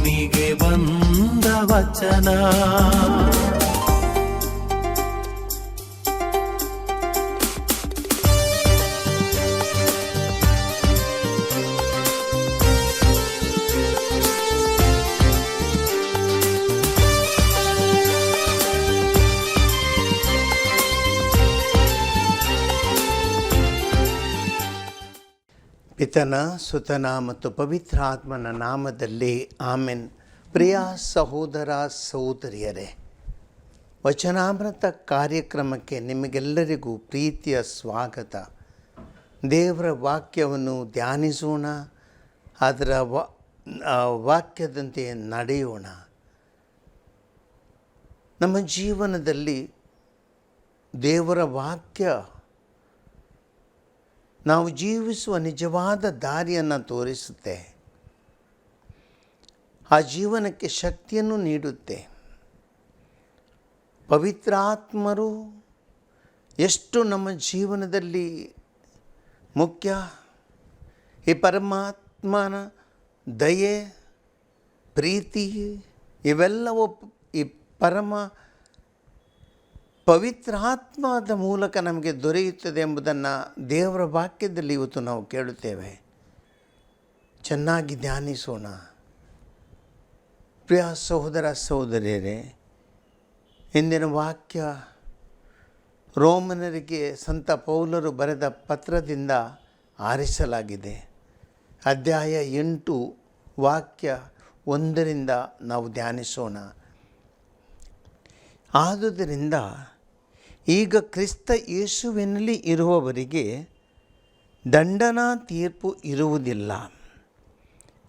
ಭೂಮಿಗೆ ಬಂದ ವಚನ ಪಿತನ ಸುತನ ಮತ್ತು ಪವಿತ್ರಾತ್ಮನ ನಾಮದಲ್ಲಿ ಆಮೆನ್. ಪ್ರಿಯ ಸಹೋದರ ಸಹೋದರಿಯರೇ, ವಚನಾಮೃತ ಕಾರ್ಯಕ್ರಮಕ್ಕೆ ನಿಮಗೆಲ್ಲರಿಗೂ ಪ್ರೀತಿಯ ಸ್ವಾಗತ. ದೇವರ ವಾಕ್ಯವನ್ನು ಧ್ಯಾನಿಸೋಣ, ಅದರ ವಾಕ್ಯದಂತೆ ನಡೆಯೋಣ. ನಮ್ಮ ಜೀವನದಲ್ಲಿ ದೇವರ ವಾಕ್ಯ ನಾವು ಜೀವಿಸುವ ನಿಜವಾದ ದಾರಿಯನ್ನು ತೋರಿಸುತ್ತೆ. ಆ ಜೀವನಕ್ಕೆ ಶಕ್ತಿಯನ್ನು ನೀಡುತ್ತೆ. ಪವಿತ್ರಾತ್ಮರು ಎಷ್ಟು ನಮ್ಮ ಜೀವನದಲ್ಲಿ ಮುಖ್ಯ? ಈ ಪರಮಾತ್ಮನ ದಯೆ, ಪ್ರೀತಿ, ಇವೆಲ್ಲವೂ ಈ ಪರಮ ಪವಿತ್ರಾತ್ಮದ ಮೂಲಕ ನಮಗೆ ದೊರೆಯುತ್ತದೆ ಎಂಬುದನ್ನು ದೇವರ ವಾಕ್ಯದಲ್ಲಿ ಇವತ್ತು ನಾವು ಕೇಳುತ್ತೇವೆ. ಚೆನ್ನಾಗಿ ಧ್ಯಾನಿಸೋಣ. ಪ್ರಿಯ ಸಹೋದರ ಸಹೋದರಿಯರೇ, ಇಂದಿನ ವಾಕ್ಯ ರೋಮನರಿಗೆ ಸಂತ ಪೌಲರು ಬರೆದ ಪತ್ರದಿಂದ ಆರಿಸಲಾಗಿದೆ. ಅಧ್ಯಾಯ ಎಂಟು, ವಾಕ್ಯ ಒಂದರಿಂದ ನಾವು ಧ್ಯಾನಿಸೋಣ. ಆದುದರಿಂದ ಈಗ ಕ್ರಿಸ್ತ ಯೇಸುವಿನಲ್ಲಿ ಇರುವವರಿಗೆ ದಂಡನಾ ತೀರ್ಪು ಇರುವುದಿಲ್ಲ.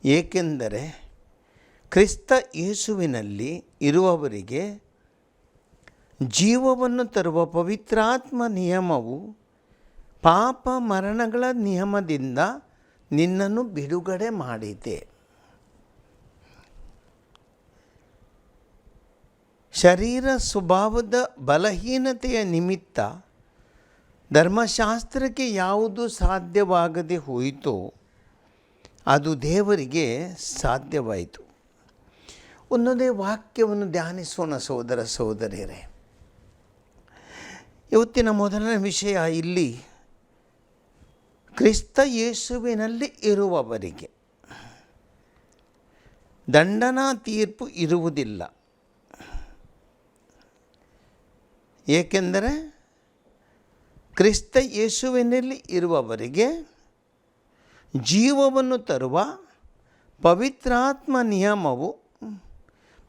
ಏಕೆಂದರೆ ಕ್ರಿಸ್ತ ಯೇಸುವಿನಲ್ಲಿ ಇರುವವರಿಗೆ ಜೀವವನ್ನು ತರುವ ಪವಿತ್ರಾತ್ಮ ನಿಯಮವು ಪಾಪ ಮರಣಗಳ ನಿಯಮದಿಂದ ನಿನ್ನನ್ನು ಬಿಡುಗಡೆ ಮಾಡಿದೆ. ಶರೀರ ಸ್ವಭಾವದ ಬಲಹೀನತೆಯ ನಿಮಿತ್ತ ಧರ್ಮಶಾಸ್ತ್ರಕ್ಕೆ ಯಾವುದು ಸಾಧ್ಯವಾಗದೆ ಹೋಯಿತೋ, ಅದು ದೇವರಿಗೆ ಸಾಧ್ಯವಾಯಿತು. ಒಂದೊಂದೇ ವಾಕ್ಯವನ್ನು ಧ್ಯಾನಿಸೋಣ ಸೋದರ ಸಹೋದರಿಯರೇ. ಇವತ್ತಿನ ಮೊದಲನೇ ವಿಷಯ ಇಲ್ಲಿ, ಕ್ರಿಸ್ತ ಯೇಸುವಿನಲ್ಲಿ ಇರುವವರಿಗೆ ದಂಡನಾ ತೀರ್ಪು ಇರುವುದಿಲ್ಲ. ಏಕೆಂದರೆ ಕ್ರಿಸ್ತ ಯೇಸುವಿನಲ್ಲಿ ಇರುವವರಿಗೆ ಜೀವವನ್ನು ತರುವ ಪವಿತ್ರಾತ್ಮ ನಿಯಮವು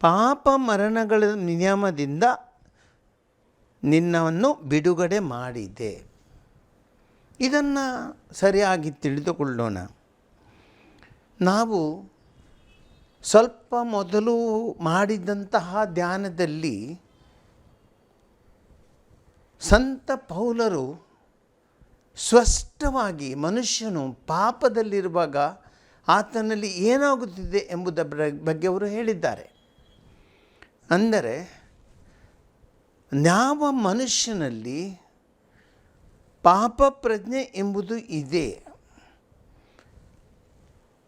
ಪಾಪ ಮರಣಗಳ ನಿಯಮದಿಂದ ನಿನ್ನವನ್ನು ಬಿಡುಗಡೆ ಮಾಡಿದೆ. ಇದನ್ನು ಸರಿಯಾಗಿ ತಿಳಿದುಕೊಳ್ಳೋಣ. ನಾವು ಸ್ವಲ್ಪ ಮೊದಲು ಮಾಡಿದಂತಹ ಧ್ಯಾನದಲ್ಲಿ ಸಂತ ಪೌಲರು ಸ್ಪಷ್ಟವಾಗಿ ಮನುಷ್ಯನು ಪಾಪದಲ್ಲಿರುವಾಗ ಆತನಲ್ಲಿ ಏನಾಗುತ್ತಿದೆ ಎಂಬುದರ ಬಗ್ಗೆ ಅವರು ಹೇಳಿದ್ದಾರೆ. ಅಂದರೆ, ಯಾವ ಮನುಷ್ಯನಲ್ಲಿ ಪಾಪ ಪ್ರಜ್ಞೆ ಎಂಬುದು ಇದೆ,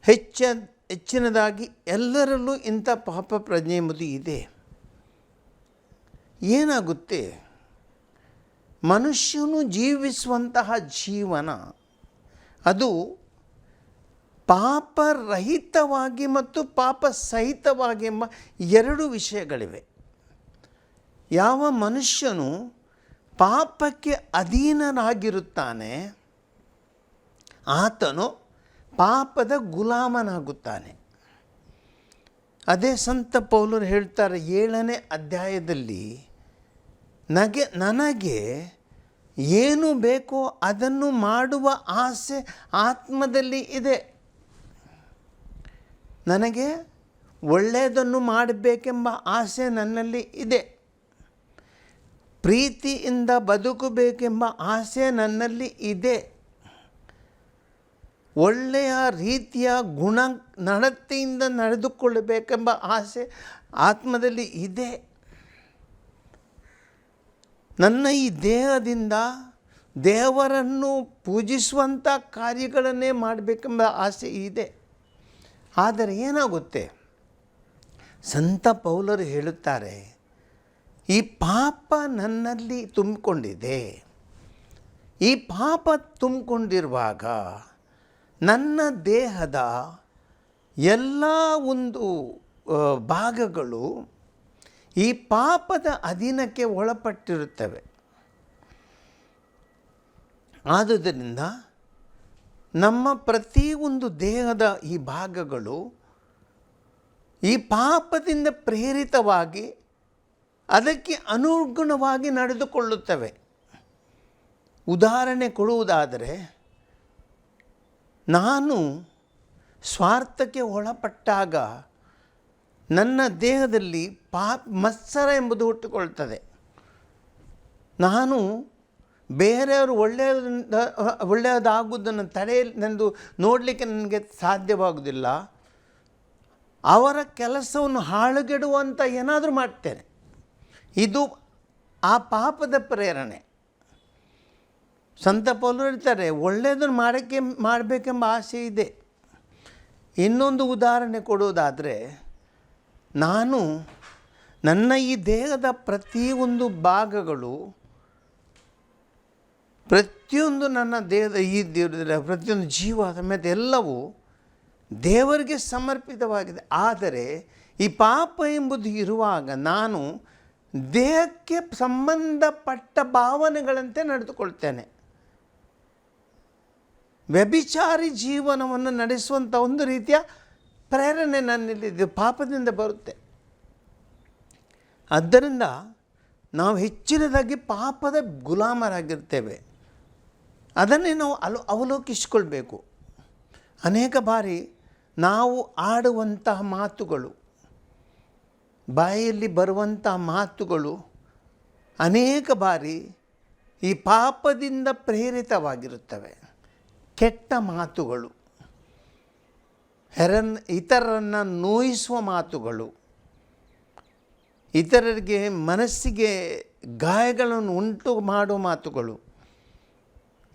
ಹೆಚ್ಚ, ಹೆಚ್ಚಿನದಾಗಿ ಎಲ್ಲರಲ್ಲೂ ಇಂಥ ಪಾಪ ಪ್ರಜ್ಞೆ ಎಂಬುದು ಇದೆ. ಏನಾಗುತ್ತೆ? ಮನುಷ್ಯನು ಜೀವಿಸುವಂತಹ ಜೀವನ, ಅದು ಪಾಪರಹಿತವಾಗಿ ಮತ್ತು ಪಾಪ ಸಹಿತವಾಗಿ ಎಂಬ ಎರಡು ವಿಷಯಗಳಿವೆ. ಯಾವ ಮನುಷ್ಯನು ಪಾಪಕ್ಕೆ ಅಧೀನನಾಗಿರುತ್ತಾನೆ, ಆತನು ಪಾಪದ ಗುಲಾಮನಾಗುತ್ತಾನೆ. ಅದೇ ಸಂತ ಪೌಲರು ಹೇಳ್ತಾರೆ ಏಳನೇ ಅಧ್ಯಾಯದಲ್ಲಿ ನಗೆ, ನನಗೆ ಏನು ಬೇಕೋ ಅದನ್ನು ಮಾಡುವ ಆಸೆ ಆತ್ಮದಲ್ಲಿ ಇದೆ. ನನಗೆ ಒಳ್ಳೆಯದನ್ನು ಮಾಡಬೇಕೆಂಬ ಆಸೆ ನನ್ನಲ್ಲಿ ಇದೆ. ಪ್ರೀತಿಯಿಂದ ಬದುಕಬೇಕೆಂಬ ಆಸೆ ನನ್ನಲ್ಲಿ ಇದೆ. ಒಳ್ಳೆಯ ರೀತಿಯ ಗುಣ, ನಡತೆಯಿಂದ ನಡೆದುಕೊಳ್ಳಬೇಕೆಂಬ ಆಸೆ ಆತ್ಮದಲ್ಲಿ ಇದೆ. ನನ್ನ ಈ ದೇಹದಿಂದ ದೇವರನ್ನು ಪೂಜಿಸುವಂಥ ಕಾರ್ಯಗಳನ್ನೇ ಮಾಡಬೇಕೆಂಬ ಆಸೆ ಇದೆ. ಆದರೆ ಏನಾಗುತ್ತೆ? ಸಂತ ಪೌಲರು ಹೇಳುತ್ತಾರೆ, ಈ ಪಾಪ ನನ್ನಲ್ಲಿ ತುಂಬಿಕೊಂಡಿದೆ. ಈ ಪಾಪ ತುಂಬಿಕೊಂಡಿರುವಾಗ ನನ್ನ ದೇಹದ ಎಲ್ಲ ಒಂದು ಭಾಗಗಳು ಈ ಪಾಪದ ಅಧೀನಕ್ಕೆ ಒಳಪಟ್ಟಿರುತ್ತವೆ. ಆದುದರಿಂದ ನಮ್ಮ ಪ್ರತಿಯೊಂದು ದೇಹದ ಈ ಭಾಗಗಳು ಈ ಪಾಪದಿಂದ ಪ್ರೇರಿತವಾಗಿ ಅದಕ್ಕೆ ಅನುಗುಣವಾಗಿ ನಡೆದುಕೊಳ್ಳುತ್ತವೆ. ಉದಾಹರಣೆ ಕೊಡುವುದಾದರೆ, ನಾನು ಸ್ವಾರ್ಥಕ್ಕೆ ಒಳಪಟ್ಟಾಗ ನನ್ನ ದೇಹದಲ್ಲಿ ಪಾ ಮತ್ಸರ ಎಂಬುದು ಹುಟ್ಟುಕೊಳ್ತದೆ ನಾನು ಬೇರೆಯವರು ಒಳ್ಳೆಯದ ಒಳ್ಳೆಯದಾಗುವುದನ್ನು ತಡೆಯಲೆಂದು ನೋಡಲಿಕ್ಕೆ ನನಗೆ ಸಾಧ್ಯವಾಗುವುದಿಲ್ಲ. ಅವರ ಕೆಲಸವನ್ನು ಹಾಳುಗೆಡುವಂಥ ಏನಾದರೂ ಮಾಡ್ತೇನೆ. ಇದು ಆ ಪಾಪದ ಪ್ರೇರಣೆ. ಸಂತ ಪೌಲರು ಹೇಳ್ತಾರೆ, ಒಳ್ಳೆಯದನ್ನು ಮಾಡೋಕ್ಕೆ, ಮಾಡಬೇಕೆಂಬ ಆಸೆ ಇದೆ. ಇನ್ನೊಂದು ಉದಾಹರಣೆ ಕೊಡುವುದಾದರೆ ನಾನು ನನ್ನ ಈ ದೇಹದ ಪ್ರತಿಯೊಂದು ಭಾಗಗಳು, ಪ್ರತಿಯೊಂದು ನನ್ನ ದೇಹದ ಈ ದೇವರ ಪ್ರತಿಯೊಂದು ಜೀವ ಸಮೇತ ಎಲ್ಲವೂ ದೇವರಿಗೆ ಸಮರ್ಪಿತವಾಗಿದೆ. ಆದರೆ ಈ ಪಾಪ ಎಂಬುದು ಇರುವಾಗ ನಾನು ದೇಹಕ್ಕೆ ಸಂಬಂಧಪಟ್ಟ ಭಾವನೆಗಳಂತೆ ನಡೆದುಕೊಳ್ತೇನೆ. ವ್ಯಭಿಚಾರಿ ಜೀವನವನ್ನು ನಡೆಸುವಂಥ ಒಂದು ರೀತಿಯ ಪ್ರೇರಣೆ ನನ್ನಲ್ಲಿ ಇದು ಪಾಪದಿಂದ ಬರುತ್ತೆ. ಆದ್ದರಿಂದ ನಾವು ಹೆಚ್ಚಿನದಾಗಿ ಪಾಪದ ಗುಲಾಮರಾಗಿರ್ತೇವೆ. ಅದನ್ನೇ ನಾವು ಅಲು, ಅವಲೋಕಿಸಿಕೊಳ್ಬೇಕು. ಅನೇಕ ಬಾರಿ ನಾವು ಆಡುವಂತಹ ಮಾತುಗಳು, ಬಾಯಲ್ಲಿ ಬರುವಂತಹ ಮಾತುಗಳು ಅನೇಕ ಬಾರಿ ಈ ಪಾಪದಿಂದ ಪ್ರೇರಿತವಾಗಿರುತ್ತವೆ. ಕೆಟ್ಟ ಮಾತುಗಳು. ಹೆರನ್ ಇತರರನ್ನು ನೋಯಿಸುವ ಮಾತುಗಳು, ಇತರರಿಗೆ ಮನಸ್ಸಿಗೆ ಗಾಯಗಳನ್ನು ಉಂಟು ಮಾಡುವ ಮಾತುಗಳು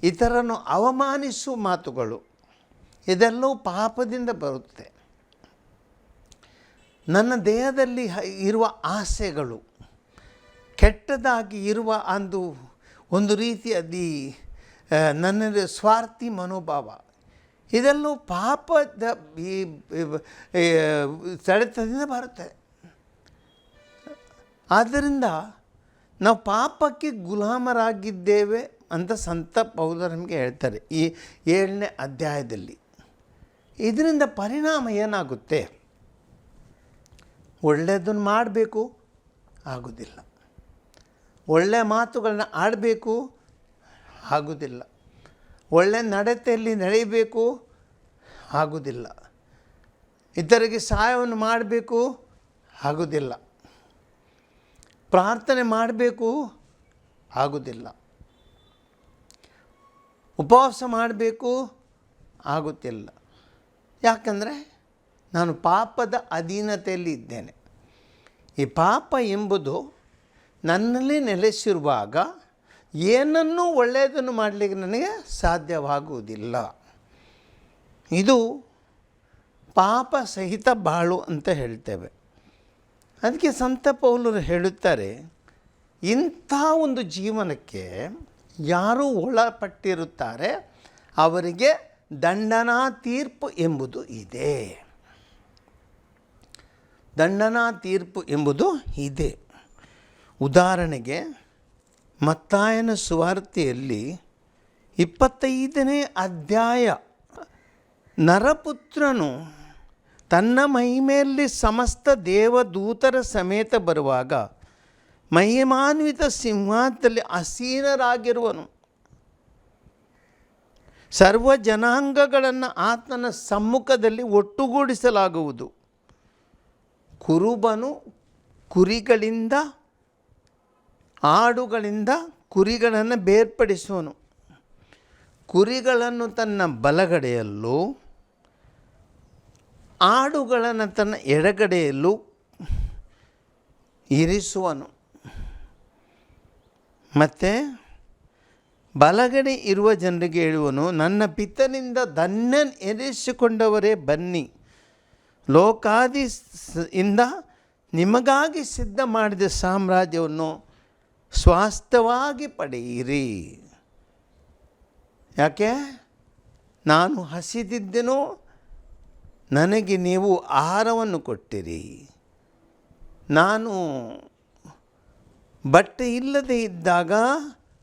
ಇತರನ್ನು ಅವಮಾನಿಸುವ ಮಾತುಗಳು, ಇದೆಲ್ಲವೂ ಪಾಪದಿಂದ ಬರುತ್ತೆ. ನನ್ನ ದೇಹದಲ್ಲಿ ಇರುವ ಆಸೆಗಳು, ಕೆಟ್ಟದಾಗಿ ಇರುವ ಅಂದು ಒಂದು ರೀತಿಯಲ್ಲಿ ನನ್ನ ಸ್ವಾರ್ಥಿ ಮನೋಭಾವ. ಇದೆಲ್ಲವೂ ಪಾಪದ ಈ ಸೆಳೆತದಿಂದ ಬರುತ್ತೆ. ಆದ್ದರಿಂದ ನಾವು ಪಾಪಕ್ಕೆ ಗುಲಾಮರಾಗಿದ್ದೇವೆ ಅಂತ ಸಂತ ಪೌದರ್ ನಮಗೆ ಹೇಳ್ತಾರೆ ಈ ಏಳನೇ ಅಧ್ಯಾಯದಲ್ಲಿ. ಇದರಿಂದ ಪರಿಣಾಮ ಏನಾಗುತ್ತೆ? ಒಳ್ಳೆಯದನ್ನು ಮಾಡಬೇಕು, ಆಗೋದಿಲ್ಲ. ಒಳ್ಳೆಯ ಮಾತುಗಳನ್ನ ಆಡಬೇಕು, ಆಗೋದಿಲ್ಲ. ಒಳ್ಳೆಯ ನಡತೆಯಲ್ಲಿ ನಡೆಯಬೇಕು ಆಗೋದಿಲ್ಲ. ಇತರಿಗೆ ಸಹಾಯವನ್ನು ಮಾಡಬೇಕು ಆಗುವುದಿಲ್ಲ ಪ್ರಾರ್ಥನೆ ಮಾಡಬೇಕು ಆಗುವುದಿಲ್ಲ ಉಪವಾಸ ಮಾಡಬೇಕು ಆಗುತ್ತಿಲ್ಲ. ಯಾಕಂದರೆ ನಾನು ಪಾಪದ ಅಧೀನತೆಯಲ್ಲಿ ಇದ್ದೇನೆ. ಈ ಪಾಪ ಎಂಬುದು ನನ್ನಲ್ಲಿ ನೆಲೆಸಿರುವಾಗ ಏನನ್ನೂ ಒಳ್ಳೆಯದನ್ನು ಮಾಡಲಿಕ್ಕೆ ನನಗೆ ಸಾಧ್ಯವಾಗುವುದಿಲ್ಲ. ಇದು ಪಾಪ ಸಹಿತ ಬಾಳು ಅಂತ ಹೇಳ್ತೇವೆ. ಅದಕ್ಕೆ ಸಂತ ಪೌಲರು ಹೇಳುತ್ತಾರೆ, ಇಂಥ ಒಂದು ಜೀವನಕ್ಕೆ ಯಾರು ಒಳಪಟ್ಟಿರುತ್ತಾರೆ, ಅವರಿಗೆ ದಂಡನಾ ತೀರ್ಪು ಎಂಬುದು ಇದೆ. ದಂಡನಾ ತೀರ್ಪು ಎಂಬುದು ಇದೆ. ಉದಾಹರಣೆಗೆ, ಮತ್ತಾಯನ ಸುವಾರ್ತೆಯಲ್ಲಿ ಇಪ್ಪತ್ತೈದನೇ ಅಧ್ಯಾಯ ನರಪುತ್ರನು ತನ್ನ ಮಹಿಮೆಯಲ್ಲಿ ಸಮಸ್ತ ದೇವದೂತರ ಸಮೇತ ಬರುವಾಗ ಮಹಿಮಾನ್ವಿತ ಸಿಂಹಾದಲ್ಲಿ ಅಸೀನರಾಗಿರುವನು ಸರ್ವ ಜನಾಂಗಗಳನ್ನು ಆತನ ಸಮ್ಮುಖದಲ್ಲಿ ಒಟ್ಟುಗೂಡಿಸಲಾಗುವುದು. ಕುರುಬನು ಕುರಿಗಳಿಂದ, ಆಡುಗಳಿಂದ ಕುರಿಗಳನ್ನು ಬೇರ್ಪಡಿಸುವನು. ಕುರಿಗಳನ್ನು ತನ್ನ ಬಲಗಡೆಯಲ್ಲೂ ಆಡುಗಳನ್ನು ತನ್ನ ಎಡಗಡೆಯಲ್ಲೂ ಇರಿಸುವನು. ಮತ್ತು ಬಲಗಡೆ ಇರುವ ಜನರಿಗೆ ಹೇಳುವನು, ನನ್ನ ಪಿತನಿಂದ ಧನ್ಯನ್ ಎನಿಸಿಕೊಂಡವರೇ ಬನ್ನಿ. ಲೋಕಾದಿ ಇಂದ ನಿಮಗಾಗಿ ಸಿದ್ಧ ಮಾಡಿದ ಸಾಮ್ರಾಜ್ಯವನ್ನು ಸ್ವಾಸ್ಥವಾಗಿ ಪಡೆಯಿರಿ. ಯಾಕೆ? ನಾನು ಹಸಿದಿದ್ದೆನೋ ನನಗೆ ನೀವು ಆಹಾರವನ್ನು ಕೊಟ್ಟಿರಿ. ನಾನು ಬಟ್ಟೆ ಇಲ್ಲದೆ ಇದ್ದಾಗ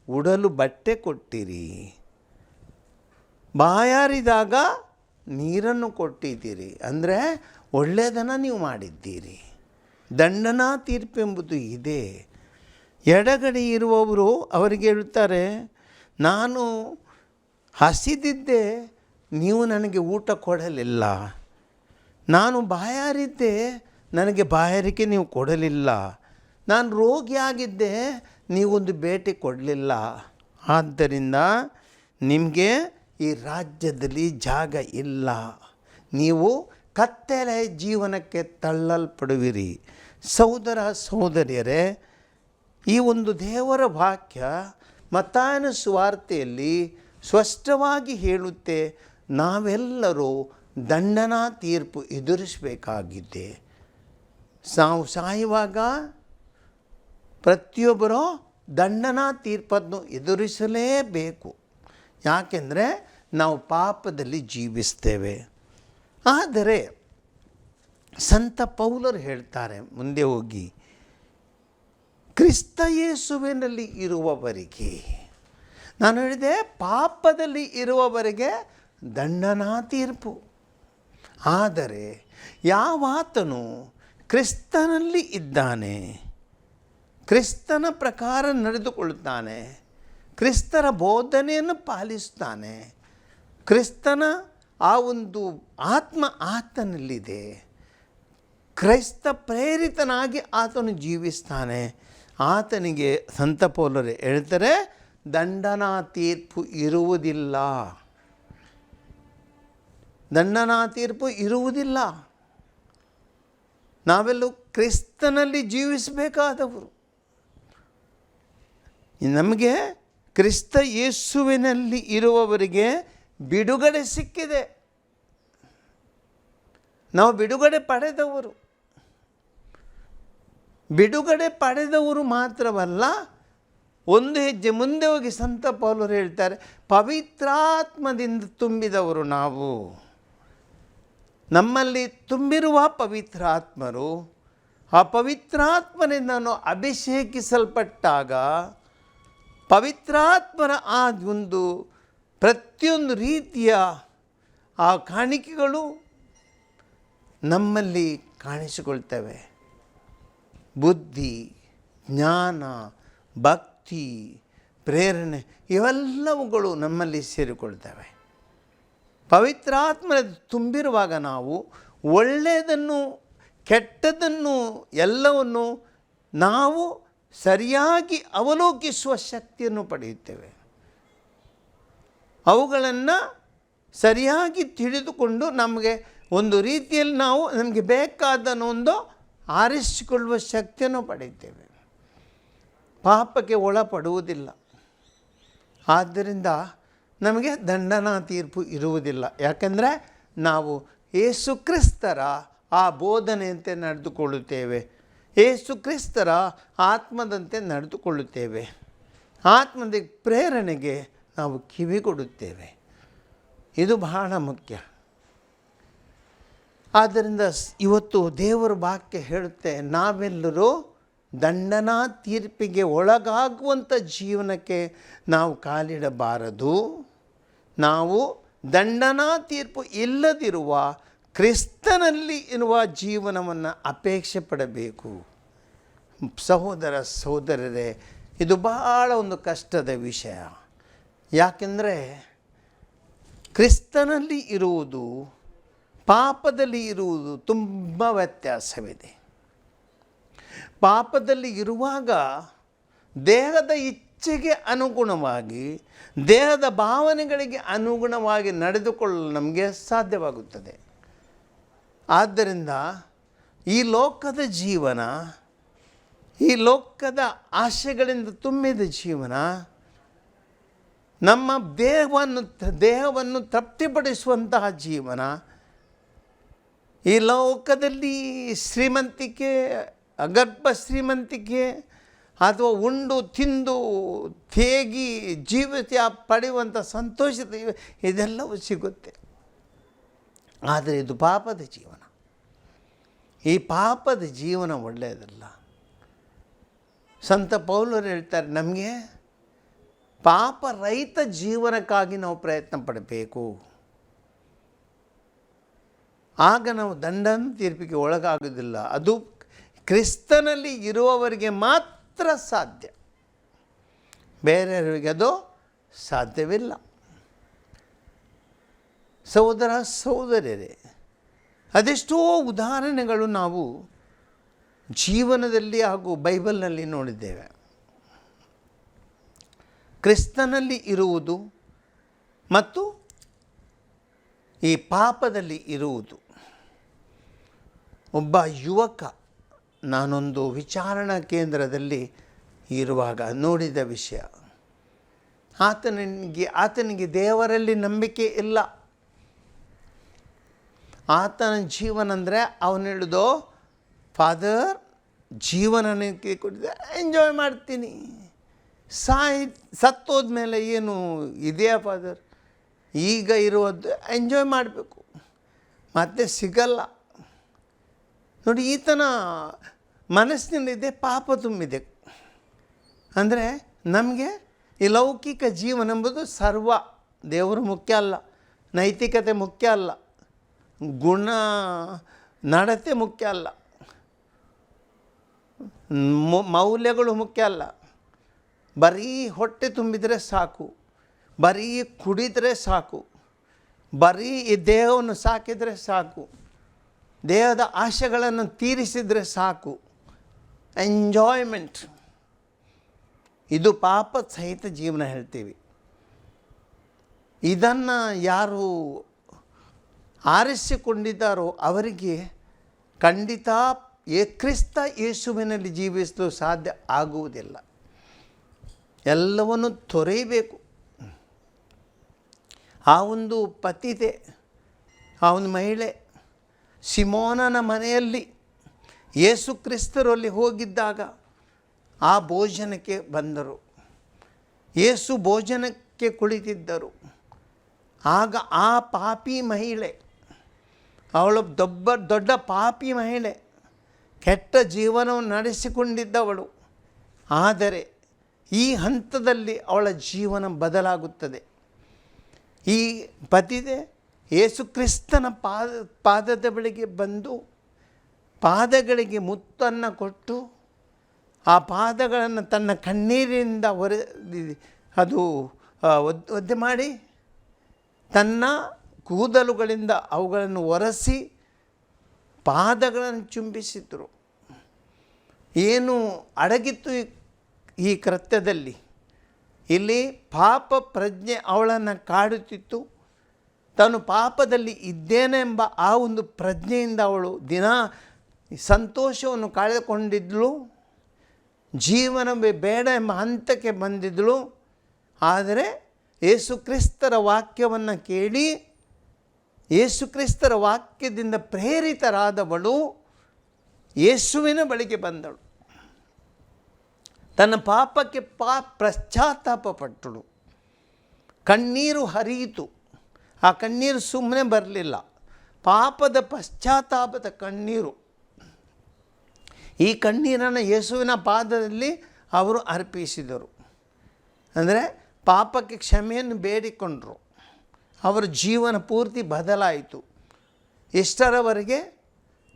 ಉಡಲು ಬಟ್ಟೆ ಕೊಟ್ಟಿರಿ. ಬಾಯಾರಿದಾಗ ನೀರನ್ನು ಕೊಟ್ಟಿದ್ದೀರಿ. ಅಂದರೆ ಒಳ್ಳೆಯದನ್ನು ನೀವು ಮಾಡಿದ್ದೀರಿ. ದಂಡನಾ ತೀರ್ಪೆಂಬುದು ಇದೆ. ಎಡಗಡೆ ಇರುವವರು ಅವರಿಗೆ ಹೇಳುತ್ತಾರೆ, ನಾನು ಹಸಿದಿದ್ದೆ, ನೀವು ನನಗೆ ಊಟ ಕೊಡಲಿಲ್ಲ. ನಾನು ಬಾಯಾರಿದ್ದೆ, ನನಗೆ ಬಾಯಾರಿಕೆ ನೀವು ಕೊಡಲಿಲ್ಲ. ನಾನು ರೋಗಿಯಾಗಿದ್ದೆ, ನೀವೊಂದು ಭೇಟಿ ಕೊಡಲಿಲ್ಲ. ಆದ್ದರಿಂದ ನಿಮಗೆ ಈ ರಾಜ್ಯದಲ್ಲಿ ಜಾಗ ಇಲ್ಲ. ನೀವು ಕತ್ತಲೆ ಜೀವನಕ್ಕೆ ತಳ್ಳಲ್ಪಡುವಿರಿ. ಸಹೋದರ ಸಹೋದರಿಯರೇ, ಈ ಒಂದು ದೇವರ ವಾಕ್ಯ ಮತ್ತಾಯನ ಸುವಾರ್ತೆಯಲ್ಲಿ ಸ್ಪಷ್ಟವಾಗಿ ಹೇಳುತ್ತೆ, ನಾವೆಲ್ಲರೂ ದಂಡನ ತೀರ್ಪು ಎದುರಿಸಬೇಕಾಗಿದೆ. ನಾವು ಸಾಯುವಾಗ ಪ್ರತಿಯೊಬ್ಬರೂ ದಂಡನ ತೀರ್ಪನ್ನು ಎದುರಿಸಲೇಬೇಕು. ಯಾಕೆಂದರೆ ನಾವು ಪಾಪದಲ್ಲಿ ಜೀವಿಸ್ತೇವೆ. ಆದರೆ ಸಂತ ಪೌಲರು ಹೇಳ್ತಾರೆ, ಮುಂದೆ ಹೋಗಿ, ಕ್ರಿಸ್ತ ಯೇಸುವಿನಲ್ಲಿ ಇರುವವರಿಗೆ, ನಾನು ಹೇಳಿದೆ, ಪಾಪದಲ್ಲಿ ಇರುವವರಿಗೆ ದಂಡನಾ ತೀರ್ಪು. ಆದರೆ ಯಾವಾತನು ಕ್ರಿಸ್ತನಲ್ಲಿ ಇದ್ದಾನೆ, ಕ್ರಿಸ್ತನ ಪ್ರಕಾರ ನಡೆದುಕೊಳ್ಳುತ್ತಾನೆ ಕ್ರಿಸ್ತರ ಬೋಧನೆಯನ್ನು ಪಾಲಿಸ್ತಾನೆ ಕ್ರಿಸ್ತನ ಆ ಒಂದು ಆತ್ಮ ಆತನಲ್ಲಿದೆ, ಕ್ರೈಸ್ತ ಪ್ರೇರಿತನಾಗಿ ಆತನು ಜೀವಿಸ್ತಾನೆ. ಆತನಿಗೆ ಸಂತಪೋಲರೆ ಪೌಲರು ಹೇಳ್ತಾರೆ ದಂಡನಾ ತೀರ್ಪು ಇರುವುದಿಲ್ಲ. ದಂಡನಾ ತೀರ್ಪು ಇರುವುದಿಲ್ಲ. ನಾವೆಲ್ಲೂ ಕ್ರಿಸ್ತನಲ್ಲಿ ಜೀವಿಸಬೇಕಾದವರು. ನಮಗೆ ಕ್ರಿಸ್ತ ಯೇಸುವಿನಲ್ಲಿ ಇರುವವರಿಗೆ ಬಿಡುಗಡೆ ಸಿಕ್ಕಿದೆ. ನಾವು ಬಿಡುಗಡೆ ಪಡೆದವರು. ಬಿಡುಗಡೆ ಪಡೆದವರು ಮಾತ್ರವಲ್ಲ, ಒಂದು ಹೆಜ್ಜೆ ಮುಂದೆ ಹೋಗಿ ಸಂತ ಪೌಲರು ಹೇಳ್ತಾರೆ, ಪವಿತ್ರಾತ್ಮದಿಂದ ತುಂಬಿದವರು ನಾವು. ನಮ್ಮಲ್ಲಿ ತುಂಬಿರುವ ಪವಿತ್ರಾತ್ಮರು, ಆ ಪವಿತ್ರಾತ್ಮನಿಂದ ಅಭಿಷೇಕಿಸಲ್ಪಟ್ಟಾಗ ಪವಿತ್ರಾತ್ಮನ ಆ ಒಂದು ಪ್ರತಿಯೊಂದು ರೀತಿಯ ಆ ಕಾಣಿಕೆಗಳು ನಮ್ಮಲ್ಲಿ ಕಾಣಿಸಿಕೊಳ್ತವೆ. ಬುದ್ಧಿ, ಜ್ಞಾನ, ಭಕ್ತಿ, ಪ್ರೇರಣೆ ಇವೆಲ್ಲವುಗಳು ನಮ್ಮಲ್ಲಿ ಸೇರಿಕೊಳ್ತವೆ. ಪವಿತ್ರಾತ್ಮ ತುಂಬಿರುವಾಗ ನಾವು ಒಳ್ಳೆಯದನ್ನು, ಕೆಟ್ಟದನ್ನು, ಎಲ್ಲವನ್ನು ನಾವು ಸರಿಯಾಗಿ ಅವಲೋಕಿಸುವ ಶಕ್ತಿಯನ್ನು ಪಡೆಯುತ್ತೇವೆ. ಅವುಗಳನ್ನು ಸರಿಯಾಗಿ ತಿಳಿದುಕೊಂಡು ನಮಗೆ ಒಂದು ರೀತಿಯಲ್ಲಿ ನಾವು ನಮಗೆ ಬೇಕಾದನೊಂದು ಆರಿಸಿಕೊಳ್ಳುವ ಶಕ್ತಿಯನ್ನು ಪಡೆಯುತ್ತೇವೆ. ಪಾಪಕ್ಕೆ ಒಳಪಡುವುದಿಲ್ಲ. ಆದ್ದರಿಂದ ನಮಗೆ ದಂಡನಾ ತೀರ್ಪು ಇರುವುದಿಲ್ಲ. ಯಾಕೆಂದರೆ ನಾವು ಏಸು ಕ್ರಿಸ್ತರ ಆ ಬೋಧನೆಯಂತೆ ನಡೆದುಕೊಳ್ಳುತ್ತೇವೆ. ಏಸು ಕ್ರಿಸ್ತರ ಆತ್ಮದಂತೆ ನಡೆದುಕೊಳ್ಳುತ್ತೇವೆ. ಆತ್ಮದ ಪ್ರೇರಣೆಗೆ ನಾವು ಕಿವಿಗೊಡುತ್ತೇವೆ ಇದು ಬಹಳ ಮುಖ್ಯ. ಆದ್ದರಿಂದ ಇವತ್ತು ದೇವರ ವಾಕ್ಯ ಹೇಳುತ್ತೆ, ನಾವೆಲ್ಲರೂ ದಂಡನಾ ತೀರ್ಪಿಗೆ ಒಳಗಾಗುವಂಥ ಜೀವನಕ್ಕೆ ನಾವು ಕಾಲಿಡಬಾರದು. ನಾವು ದಂಡನಾ ತೀರ್ಪು ಇಲ್ಲದಿರುವ ಕ್ರಿಸ್ತನಲ್ಲಿ ಇರುವ ಜೀವನವನ್ನು ಅಪೇಕ್ಷೆ ಪಡಬೇಕು. ಸಹೋದರ ಸಹೋದರರೇ, ಇದು ಬಹಳ ಒಂದು ಕಷ್ಟದ ವಿಷಯ. ಯಾಕೆಂದರೆ ಕ್ರಿಸ್ತನಲ್ಲಿ ಇರುವುದು, ಪಾಪದಲ್ಲಿ ಇರುವುದು ತುಂಬ ವ್ಯತ್ಯಾಸವಿದೆ. ಪಾಪದಲ್ಲಿ ಇರುವಾಗ ದೇಹದ ಇಚ್ಛೆಗೆ ಅನುಗುಣವಾಗಿ, ದೇಹದ ಭಾವನೆಗಳಿಗೆ ಅನುಗುಣವಾಗಿ ನಡೆದುಕೊಳ್ಳಲು ನಮಗೆ ಸಾಧ್ಯವಾಗುತ್ತದೆ. ಆದ್ದರಿಂದ ಈ ಲೋಕದ ಜೀವನ, ಈ ಲೋಕದ ಆಶೆಗಳಿಂದ ತುಂಬಿದ ಜೀವನ, ನಮ್ಮ ದೇಹವನ್ನು ದೇಹವನ್ನು ತೃಪ್ತಿಪಡಿಸುವಂತಹ ಜೀವನ, ಈ ಲೋಕದಲ್ಲಿ ಶ್ರೀಮಂತಿಕೆ, ಅಗರ್ಭ ಶ್ರೀಮಂತಿಕೆ ಅಥವಾ ಉಂಡು ತಿಂದು ತೇಗಿ ಜೀವಿತ ಪಡೆಯುವಂಥ ಸಂತೋಷದ ಇದೆಲ್ಲವೂ ಸಿಗುತ್ತೆ. ಆದರೆ ಇದು ಪಾಪದ ಜೀವನ. ಈ ಪಾಪದ ಜೀವನ ಒಳ್ಳೆಯದಲ್ಲ. ಸಂತ ಪೌಲರು ಹೇಳ್ತಾರೆ, ನಮಗೆ ಪಾಪ ರಹಿತ ಜೀವನಕ್ಕಾಗಿ ನಾವು ಪ್ರಯತ್ನ ಪಡಬೇಕು. ಆಗ ನಾವು ದಂಡನ ತೀರ್ಪಿಗೆ ಒಳಗಾಗೋದಿಲ್ಲ ಅದು ಕ್ರಿಸ್ತನಲ್ಲಿ ಇರುವವರಿಗೆ ಮಾತ್ರ ಸಾಧ್ಯ. ಬೇರೆಯವರಿಗೆ ಅದು ಸಾಧ್ಯವಿಲ್ಲ. ಸಹೋದರ ಸಹೋದರರೇ ಅದೆಷ್ಟೋ ಉದಾಹರಣೆಗಳು ನಾವು ಜೀವನದಲ್ಲಿ ಹಾಗೂ ಬೈಬಲ್ನಲ್ಲಿ ನೋಡಿದ್ದೇವೆ. ಕ್ರಿಸ್ತನಲ್ಲಿ ಇರುವುದು ಮತ್ತು ಈ ಪಾಪದಲ್ಲಿ ಇರುವುದು. ಒಬ್ಬ ಯುವಕ ನಾನೊಂದು ವಿಚಾರಣಾ ಕೇಂದ್ರದಲ್ಲಿ ಇರುವಾಗ ನೋಡಿದ ವಿಷಯ. ಆತನಿಗೆ ಆತನಿಗೆ ದೇವರಲ್ಲಿ ನಂಬಿಕೆ ಇಲ್ಲ. ಆತನ ಜೀವನ ಅಂದರೆ ಅವನು ಹೇಳಿದೋ ಫಾದರ್ ಜೀವನಕ್ಕೆ ಕೊಟ್ಟಿದ್ದೆ ಎಂಜಾಯ್ ಮಾಡ್ತೀನಿ. ಸಾಯ್, ಸತ್ತೋದ್ಮೇಲೆ ಏನು ಇದೆಯಾ ಫಾದರ್ ಈಗ ಇರುವುದು ಎಂಜಾಯ್ ಮಾಡಬೇಕು. ಮತ್ತೆ ಸಿಗಲ್ಲ. ನೋಡಿ, ಈತನ ಮನಸ್ಸಿನಲ್ಲಿದೆ ಪಾಪ ತುಂಬಿದೆ. ಅಂದರೆ ನಮಗೆ ಈ ಲೌಕಿಕ ಜೀವನ ಎಂಬುದು ಸರ್ವ. ದೇವರು ಮುಖ್ಯ ಅಲ್ಲ, ನೈತಿಕತೆ ಮುಖ್ಯ ಅಲ್ಲ, ಗುಣ, ನಡತೆ ಮುಖ್ಯ ಅಲ್ಲ ಮೌಲ್ಯಗಳು ಮುಖ್ಯ ಅಲ್ಲ. ಬರೀ ಹೊಟ್ಟೆ ತುಂಬಿದರೆ ಸಾಕು, ಬರೀ ಕುಡಿದರೆ ಸಾಕು, ಬರೀ ಈ ದೇಹವನ್ನು ಸಾಕಿದರೆ ಸಾಕು, ದೇಹದ ಆಶೆಗಳನ್ನು ತೀರಿಸಿದರೆ ಸಾಕು. ಎಂಜಾಯ್ಮೆಂಟ್ ಇದು ಪಾಪ ಸಹಿತ ಜೀವನ ಹೇಳ್ತೀವಿ. ಇದನ್ನು ಯಾರು ಆರಿಸಿಕೊಂಡಿದ್ದಾರೋ ಅವರಿಗೆ ಖಂಡಿತ ಏ ಕ್ರಿಸ್ತ ಯೇಸುವಿನಲ್ಲಿ ಜೀವಿಸಲು ಸಾಧ್ಯ ಆಗುವುದಿಲ್ಲ. ಎಲ್ಲವನ್ನು ತೊರೆಯಬೇಕು. ಆ ಒಂದು ಪತಿತೆ, ಆ ಒಂದು ಮಹಿಳೆ ಸಿಮೋನನ ಮನೆಯಲ್ಲಿ ಯೇಸು ಕ್ರಿಸ್ತರಲ್ಲಿ ಹೋಗಿದ್ದಾಗ ಆ ಭೋಜನಕ್ಕೆ ಬಂದರು. ಯೇಸು ಭೋಜನಕ್ಕೆ ಕುಳಿತಿದ್ದರು. ಆಗ ಆ ಪಾಪಿ ಮಹಿಳೆ, ಅವಳು ದೊಬ್ಬ ದೊಡ್ಡ ಪಾಪಿ ಮಹಿಳೆ, ಕೆಟ್ಟ ಜೀವನವನ್ನು ನಡೆಸಿಕೊಂಡಿದ್ದವಳು. ಆದರೆ ಈ ಹಂತದಲ್ಲಿ ಅವಳ ಜೀವನ ಬದಲಾಗುತ್ತದೆ. ಈ ಪತಿದೆ ಯೇಸುಕ್ರಿಸ್ತನ ಪಾದ ಪಾದದ ಬಳಿಗೆ ಬಂದು ಪಾದಗಳಿಗೆ ಮುತ್ತನ್ನು ಕೊಟ್ಟು ಆ ಪಾದಗಳನ್ನು ತನ್ನ ಕಣ್ಣೀರಿನಿಂದ ಒರೆ ಅದು ಒದ್ದೆ ಮಾಡಿ ತನ್ನ ಕೂದಲುಗಳಿಂದ ಅವುಗಳನ್ನು ಒರೆಸಿ ಪಾದಗಳನ್ನು ಚುಂಬಿಸಿದರು. ಏನು ಅಡಗಿತ್ತು ಈ- ಕೃತ್ಯದಲ್ಲಿ? ಇಲ್ಲಿ ಪಾಪ ಪ್ರಜ್ಞೆ ಅವಳನ್ನು ಕಾಡುತ್ತಿತ್ತು. ತಾನು ಪಾಪದಲ್ಲಿ ಇದ್ದೇನೆಂಬ ಆ ಒಂದು ಪ್ರಜ್ಞೆಯಿಂದ ಅವಳು ದಿನ ಸಂತೋಷವನ್ನು ಕಳೆದುಕೊಂಡಿದ್ಲು ಜೀವನವೇ ಬೇಡ ಎಂಬ ಹಂತಕ್ಕೆ ಬಂದಿದ್ದಳು ಆದರೆ ಯೇಸು ಕ್ರಿಸ್ತರ ವಾಕ್ಯವನ್ನು ಕೇಳಿ ಯೇಸು ಕ್ರಿಸ್ತರ ವಾಕ್ಯದಿಂದ ಪ್ರೇರಿತರಾದವಳು ಯೇಸುವಿನ ಬಳಿಗೆ ಬಂದಳು. ತನ್ನ ಪಾಪಕ್ಕೆ ಪಾ ಪಶ್ಚಾತ್ತಾಪ ಪಟ್ಟಳು ಕಣ್ಣೀರು ಹರಿಯಿತು. ಆ ಕಣ್ಣೀರು ಸುಮ್ಮನೆ ಬರಲಿಲ್ಲ. ಪಾಪದ ಪಶ್ಚಾತ್ತಾಪದ ಕಣ್ಣೀರು. ಈ ಕಣ್ಣೀರನ್ನು ಯೇಸುವಿನ ಪಾದದಲ್ಲಿ ಅವರು ಅರ್ಪಿಸಿದರು. ಅಂದರೆ ಪಾಪಕ್ಕೆ ಕ್ಷಮೆಯನ್ನು ಬೇಡಿಕೊಂಡರು. ಅವರ ಜೀವನ ಪೂರ್ತಿ ಬದಲಾಯಿತು. ಎಷ್ಟರವರೆಗೆ?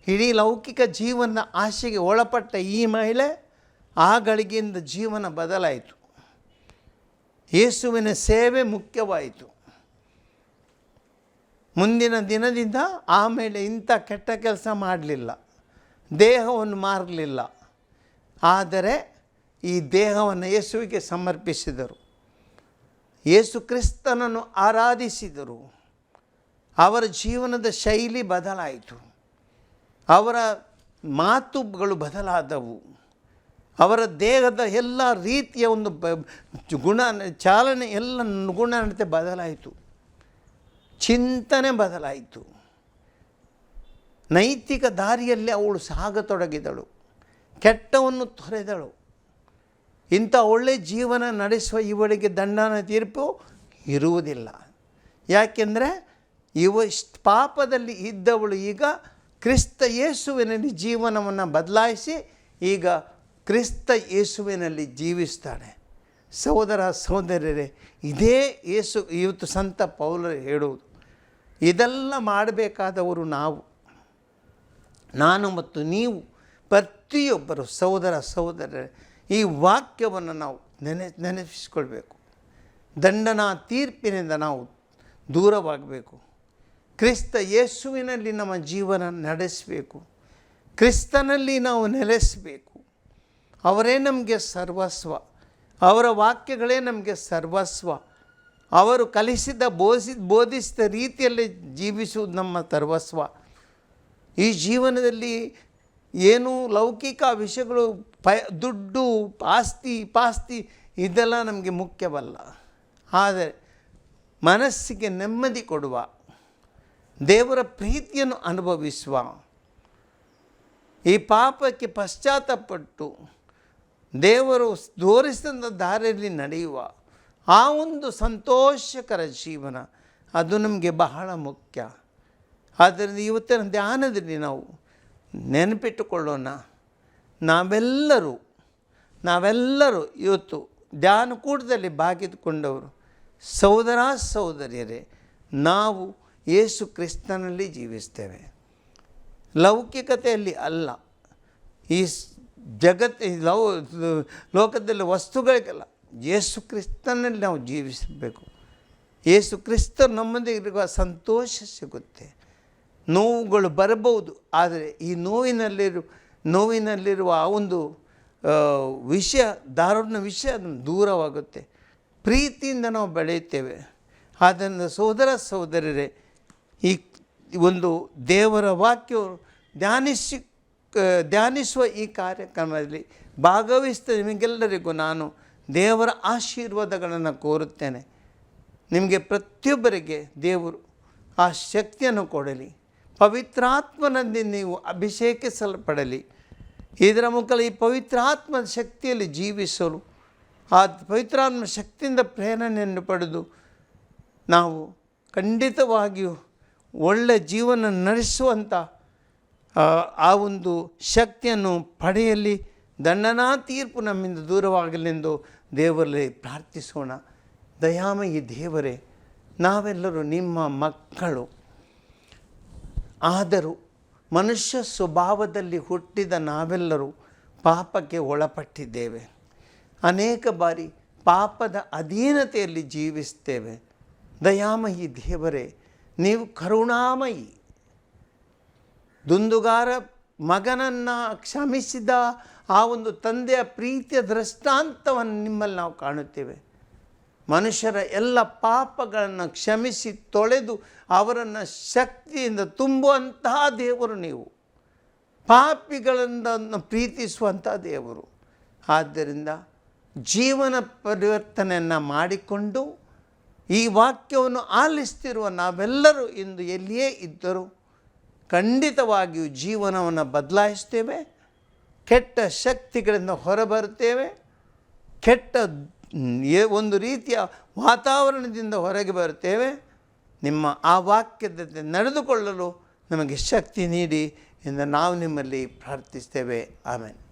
ಇಡೀ ಲೌಕಿಕ ಜೀವನದ ಆಸೆಗೆ ಒಳಪಟ್ಟ ಈ ಮಹಿಳೆ ಆ ಗಳಿಗೆಯಿಂದ ಜೀವನ ಬದಲಾಯಿತು. ಯೇಸುವಿನ ಸೇವೆ ಮುಖ್ಯವಾಯಿತು. ಮುಂದಿನ ದಿನದಿಂದ ಆಮೇಲೆ ಇಂಥ ಕೆಟ್ಟ ಕೆಲಸ ಮಾಡಲಿಲ್ಲ. ದೇಹವನ್ನು ಮಾರಲಿಲ್ಲ. ಆದರೆ ಈ ದೇಹವನ್ನು ಯೇಸುವಿಗೆ ಸಮರ್ಪಿಸಿದರು. ಯೇಸು ಕ್ರಿಸ್ತನನ್ನು ಆರಾಧಿಸಿದರು. ಅವರ ಜೀವನದ ಶೈಲಿ ಬದಲಾಯಿತು. ಅವರ ಮಾತುಗಳು ಬದಲಾದವು. ಅವರ ದೇಹದ ಎಲ್ಲ ರೀತಿಯ ಒಂದು ಬ, ಗುಣ, ಚಾಲನೆ ಎಲ್ಲ ಗುಣನತೆ ಬದಲಾಯಿತು. ಚಿಂತನೆ ಬದಲಾಯಿತು. ನೈತಿಕ ದಾರಿಯಲ್ಲಿ ಅವಳು ಸಾಗತೊಡಗಿದಳು. ಕೆಟ್ಟವನ್ನು ತೊರೆದಳು. ಇಂಥ ಒಳ್ಳೆಯ ಜೀವನ ನಡೆಸುವ ಇವಳಿಗೆ ದಂಡನ ತೀರ್ಪು ಇರುವುದಿಲ್ಲ. ಯಾಕೆಂದರೆ ಇವ ಪಾಪದಲ್ಲಿ ಇದ್ದವಳು ಈಗ ಕ್ರಿಸ್ತ ಯೇಸುವಿನಲ್ಲಿ ಜೀವನವನ್ನು ಬದಲಾಯಿಸಿ ಈಗ ಕ್ರಿಸ್ತ ಯೇಸುವಿನಲ್ಲಿ ಜೀವಿಸ್ತಾಳೆ ಸಹೋದರ ಸಹೋದರರೇ, ಇದೇ ಯೇಸು, ಇವತ್ತು ಸಂತ ಪೌಲರು ಹೇಳುವುದು, ಇದೆಲ್ಲ ಮಾಡಬೇಕಾದವರು ನಾವು. ನಾನು ಮತ್ತು ನೀವು ಪ್ರತಿಯೊಬ್ಬರು ಸಹೋದರ ಸಹೋದರರೇ, ಈ ವಾಕ್ಯವನ್ನು ನಾವು ನೆನೆ, ನೆನಪಿಸಿಕೊಳ್ಬೇಕು. ದಂಡನ ತೀರ್ಪಿನಿಂದ ನಾವು ದೂರವಾಗಬೇಕು. ಕ್ರಿಸ್ತ ಯೇಸುವಿನಲ್ಲಿ ನಮ್ಮ ಜೀವನ ನಡೆಸಬೇಕು. ಕ್ರಿಸ್ತನಲ್ಲಿ ನಾವು ನೆಲೆಸಬೇಕು. ಅವರೇ ನಮಗೆ ಸರ್ವಸ್ವ. ಅವರ ವಾಕ್ಯಗಳೇ ನಮಗೆ ಸರ್ವಸ್ವ. ಅವರು ಕಲಿಸಿದ ಬೋಧಿಸಿ ಬೋಧಿಸಿದ ರೀತಿಯಲ್ಲಿ ಜೀವಿಸುವುದು ನಮ್ಮ ಸರ್ವಸ್ವ. ಈ ಜೀವನದಲ್ಲಿ ಏನು ಲೌಕಿಕ ವಿಷಯಗಳು ಪ ದುಡ್ಡು, ಆಸ್ತಿ, ಪಾಸ್ತಿ ಇದೆಲ್ಲ ನಮಗೆ ಮುಖ್ಯವಲ್ಲ. ಆದರೆ ಮನಸ್ಸಿಗೆ ನೆಮ್ಮದಿ ಕೊಡುವ, ದೇವರ ಪ್ರೀತಿಯನ್ನು ಅನುಭವಿಸುವ, ಈ ಪಾಪಕ್ಕೆ ಪಶ್ಚಾತ್ತಪಟ್ಟು ದೇವರು ತೋರಿಸಿದ ದಾರಿಯಲ್ಲಿ ನಡೆಯುವ ಆ ಒಂದು ಸಂತೋಷಕರ ಜೀವನ, ಅದು ನಮಗೆ ಬಹಳ ಮುಖ್ಯ. ಆದ್ದರಿಂದ ಇವತ್ತಿನ ಧ್ಯಾನದಲ್ಲಿ ನಾವು ನೆನಪಿಟ್ಟುಕೊಳ್ಳೋಣ, ನಾವೆಲ್ಲರೂ ನಾವೆಲ್ಲರೂ ಇವತ್ತು ಧ್ಯಾನಕೂಟದಲ್ಲಿ ಕೂಟದಲ್ಲಿ ಭಾಗಿದುಕೊಂಡವರು ಸಹೋದರ ಸಹೋದರಿಯರೇ, ನಾವು ಯೇಸು ಕ್ರಿಸ್ತನಲ್ಲಿ ಜೀವಿಸ್ತೇವೆ. ಲೌಕಿಕತೆಯಲ್ಲಿ ಅಲ್ಲ. ಈ ಜಗತ್ತು ಲೌ, ಲೋಕದಲ್ಲಿ ವಸ್ತುಗಳಿಗೆಲ್ಲ. ಯೇಸು ಕ್ರಿಸ್ತನಲ್ಲಿ ನಾವು ಜೀವಿಸಬೇಕು. ಯೇಸು ಕ್ರಿಸ್ತ ನಮ್ಮೊಂದಿಗೆ ಇರುವ ಸಂತೋಷ ಸಿಗುತ್ತೆ. ನೋವುಗಳು ಬರಬಹುದು. ಆದರೆ ಈ ನೋವಿನಲ್ಲಿರು, ನೋವಿನಲ್ಲಿರುವ ಆ ಒಂದು ವಿಷಯ ದಾರುಣ ವಿಷಯ ಅದನ್ನು ದೂರವಾಗುತ್ತೆ. ಪ್ರೀತಿಯಿಂದ ನಾವು ಬೆಳೆಯುತ್ತೇವೆ. ಆದ್ದರಿಂದ ಸೋದರ ಸಹೋದರರೇ ಈ ಒಂದು ದೇವರ ವಾಕ್ಯವು ಧ್ಯಾನಿಸಿ ಧ್ಯಾನಿಸುವ ಈ ಕಾರ್ಯಕ್ರಮದಲ್ಲಿ ಭಾಗವಹಿಸಿದ ನಿಮಗೆಲ್ಲರಿಗೂ ನಾನು ದೇವರ ಆಶೀರ್ವಾದಗಳನ್ನು ಕೋರುತ್ತೇನೆ. ನಿಮಗೆ ಪ್ರತಿಯೊಬ್ಬರಿಗೆ ದೇವರು ಆ ಶಕ್ತಿಯನ್ನು ಕೊಡಲಿ. ಪವಿತ್ರಾತ್ಮನಲ್ಲಿ ನೀವು ಅಭಿಷೇಕಿಸಲ್ಪಡಲಿ. ಇದರ ಮುಖಲ ಈ ಪವಿತ್ರಾತ್ಮದ ಶಕ್ತಿಯಲ್ಲಿ ಜೀವಿಸಲು, ಆ ಪವಿತ್ರಾತ್ಮ ಶಕ್ತಿಯಿಂದ ಪ್ರೇರಣೆಯನ್ನು ಪಡೆದು ನಾವು ಖಂಡಿತವಾಗಿಯೂ ಒಳ್ಳೆಯ ಜೀವನ ನಡೆಸುವಂಥ, ಆ ಒಂದು ಶಕ್ತಿಯನ್ನು ಪಡೆಯಲಿ. ದಂಡನಾ ತೀರ್ಪು ನಮ್ಮಿಂದ ದೂರವಾಗಲೆಂದು ದೇವರಲ್ಲಿ ಪ್ರಾರ್ಥಿಸೋಣ. ದಯಾಮಯಿ ದೇವರೇ, ನಾವೆಲ್ಲರೂ ನಿಮ್ಮ ಮಕ್ಕಳು. ಆದರೂ ಮನುಷ್ಯ ಸ್ವಭಾವದಲ್ಲಿ ಹುಟ್ಟಿದ ನಾವೆಲ್ಲರೂ ಪಾಪಕ್ಕೆ ಒಳಪಟ್ಟಿದ್ದೇವೆ. ಅನೇಕ ಬಾರಿ ಪಾಪದ ಅಧೀನತೆಯಲ್ಲಿ ಜೀವಿಸ್ತೇವೆ ದಯಾಮಯಿ ದೇವರೇ, ನೀವು ಕರುಣಾಮಯಿ. ದುಂದುಗಾರ ಮಗನನ್ನು ಕ್ಷಮಿಸಿದ ಆ ಒಂದು ತಂದೆಯ ಪ್ರೀತಿಯ ದೃಷ್ಟಾಂತವನ್ನು ನಿಮ್ಮಲ್ಲಿ ನಾವು ಕಾಣುತ್ತೇವೆ. ಮನುಷ್ಯರ ಎಲ್ಲ ಪಾಪಗಳನ್ನು ಕ್ಷಮಿಸಿ ತೊಳೆದು ಅವರನ್ನು ಶಕ್ತಿಯಿಂದ ತುಂಬುವಂತಹ ದೇವರು ನೀವು. ಪಾಪಿಗಳನ್ನು ಪ್ರೀತಿಸುವಂಥ ದೇವರು. ಆದ್ದರಿಂದ ಜೀವನ ಪರಿವರ್ತನೆಯನ್ನು ಮಾಡಿಕೊಂಡು ಈ ವಾಕ್ಯವನ್ನು ಆಲಿಸ್ತಿರುವ ನಾವೆಲ್ಲರೂ ಇಂದು ಎಲ್ಲಿಯೇ ಇದ್ದರೂ ಖಂಡಿತವಾಗಿಯೂ ಜೀವನವನ್ನು ಬದಲಾಯಿಸ್ತೇವೆ. ಕೆಟ್ಟ ಶಕ್ತಿಗಳಿಂದ ಹೊರಬರುತ್ತೇವೆ. ಕೆಟ್ಟ ಒಂದು ರೀತಿಯ ವಾತಾವರಣದಿಂದ ಹೊರಗೆ ಬರುತ್ತೇವೆ. ನಿಮ್ಮ ಆ ವಾಕ್ಯದಂತೆ ನಡೆದುಕೊಳ್ಳಲು ನಮಗೆ ಶಕ್ತಿ ನೀಡಿ ಎಂದು ನಾವು ನಿಮ್ಮಲ್ಲಿ ಪ್ರಾರ್ಥಿಸ್ತೇವೆ. ಆಮೇಲೆ